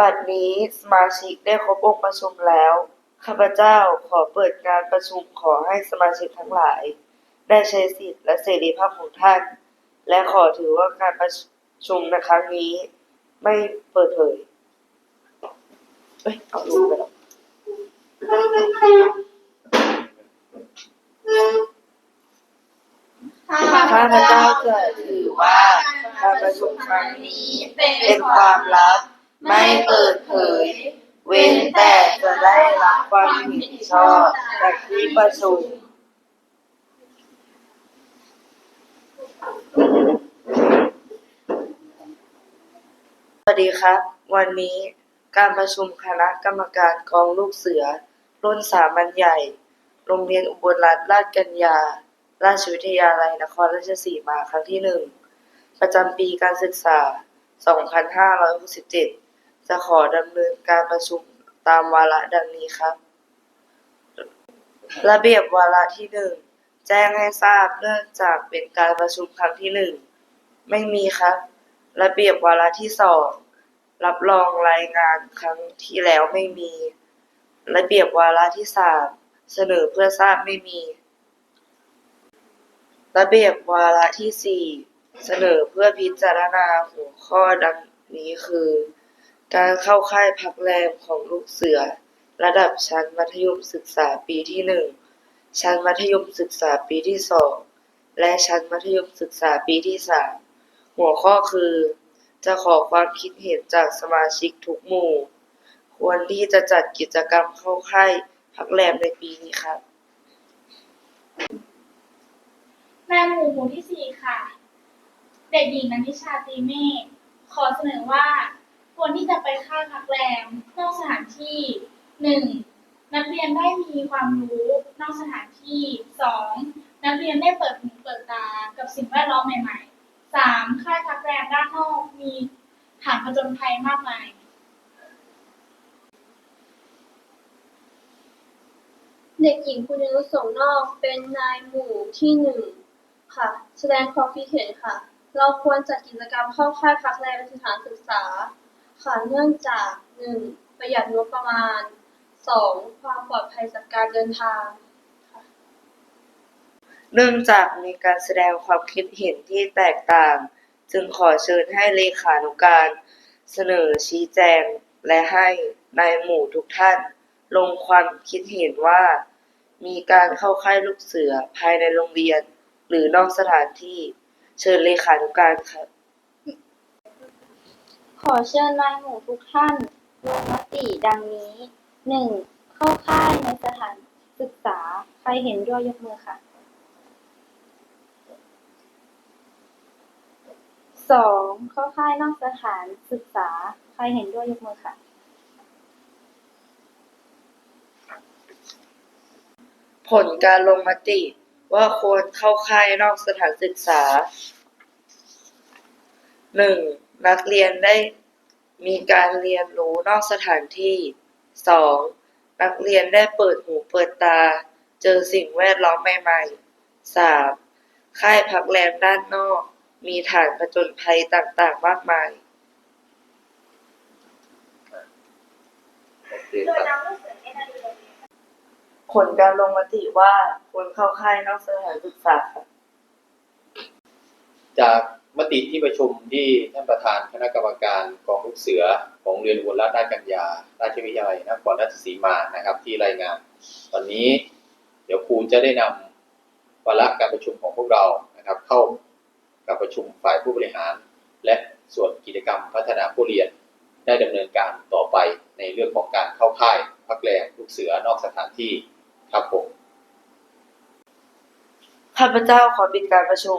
บัดนี้สมาชิกได้ครบองค์ประชุมแล้ว ข้าพเจ้าขอเปิดการประชุมขอให้สมาชิกทั้งหลาย ได้ใช้สิทธิและเสรีภาพของท่าน และขอถือว่าการประชุมในครั้งนี้ ไม่เปิดเผยเอ้ยเอาลูกไปแล้วข้าพเจ้าจะถือว่าการประชุมครั้งนี้เป็นความลับ ไม่เปิดเผย เว้นแต่จะได้รับความเห็นชอบจากที่ประชุมสวัสดีครับ วันนี้การประชุมคณะกรรมการกองลูกเสือ รุ่นสามัญใหญ่ โรงเรียนอุบลรัตนราชกัญญา ราชวิทยาลัยนครราชสีมาครั้งที่หนึ่ง ประจำปีการศึกษา 2567 จะขอดำเนินการประชุมตามวาระดังนี้ครับ ระเบียบวาระที่หนึ่งแจ้งให้ทราบเนื่องจากเป็นการประชุมครั้งที่หนึ่งไม่มีครับ ระเบียบวาระที่สองรับรองรายงานครั้งที่แล้วไม่มี ระเบียบวาระที่สามเสนอเพื่อทราบไม่มี ระเบียบวาระที่สี่เสนอเพื่อพิจารณาหัวข้อดังนี้คือ การเข้าค่ายพักแรมของลูกเสือ ระดับชั้นมัธยมศึกษาปีที่หนึ่งชั้นมัธยมศึกษาปีที่สองและชั้นมัธยมศึกษาปีที่สามหัวข้อคือ จะขอความคิดเห็นจากสมาชิกทุกหมู่ ควรที่จะจัดกิจกรรมเข้าค่ายพักแรมในปีนี้ครับในหมู่หมู่ที่สี่ค่ะ เด็กหญิงนันทิชาตีเมฆขอเสนอว่า ควรที่จะไปค่ายพักแรมนอกสถานที่หนึ่งนักเรียนได้มีความรู้นอกสถานที่สองนักเรียนได้เปิดหูเปิดตากับสิ่งแวดล้อมใหม่ๆสามค่ายพักแรมด้านนอกมีฐานผจญภัยมากมายเด็กหญิงคุณนุสงนอกเป็นนายหมู่ที่หนึ่งค่ะ แสดงความคิดเห็นค่ะ เราควรจัดกิจกรรมเข้าค่ายพักแรมสถานศึกษา ค่ะเนื่องจากหนึ่งประหยัดงบประมาณสองความปลอดภัยจากการเดินทาง เนื่องจากมีการแสดงความคิดเห็นที่แตกต่าง จึงขอเชิญให้เลขานุการเสนอชี้แจง และให้นายหมู่ทุกท่าน ลงความคิดเห็นว่า มีการเข้าค่ายลูกเสือภายในโรงเรียน หรือนอกสถานที่ เชิญเลขานุการครับ ขอเชิญนายหมู่ทุกท่านลงมติดังนี้ หนึ่ง เข้าค่ายในสถานศึกษา ใครเห็นด้วยยกมือค่ะ สอง เข้าค่ายนอกสถานศึกษา ใครเห็นด้วยยกมือค่ะ ผลการลงมติว่าควรเข้าค่ายนอกสถานศึกษาหนึ่ง นักเรียนได้มีการเรียนรู้นอกสถานที่สองนักเรียนได้เปิดหูเปิดตา เจอสิ่งแวดล้อมใหม่ๆสามค่ายพักแรมด้านนอก มีฐานผจญภัยต่างๆ มากมายโอเคครับผลการลงมติว่าควรเข้าค่ายนอกสถานศึกษาครับจาก มติที่ประชุมที่ท่านประธานคณะกรรมการกองลูกเสือของเรียนอุบลราชกัญญา ราชวิทยาลัยนครราชสีมานะครับ ที่รายงาน ตอนนี้เดี๋ยวครูจะได้นำวาระการประชุมของพวกเรานะครับ เข้ากับประชุมฝ่ายผู้บริหาร และส่วนกิจกรรมพัฒนาผู้เรียน ได้ดำเนินการต่อไปในเรื่องของการเข้าค่ายพักแรมลูกเสือนอกสถานที่ครับผมข้าพเจ้าขอปิดการประชุม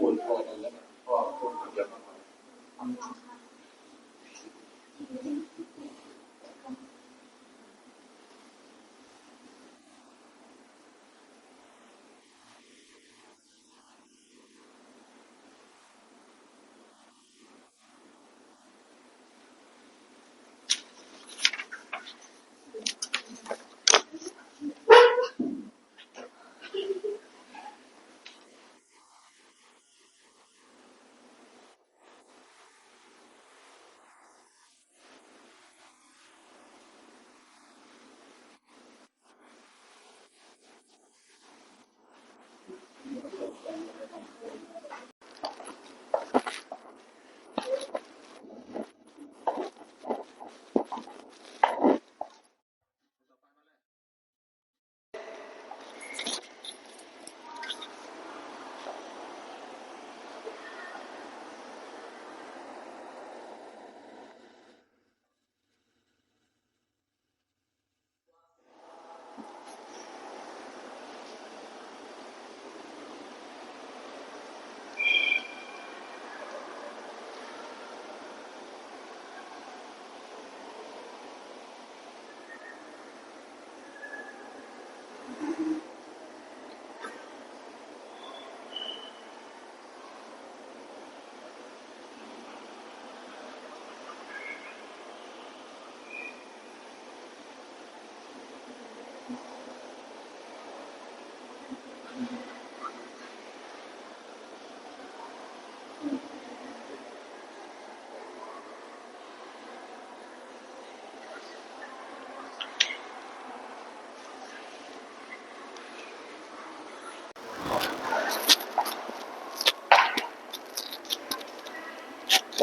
พูดพอกันแล้วพ่อพูดคนเยอะมาก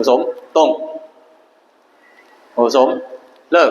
ผสมต้มผสมเลิก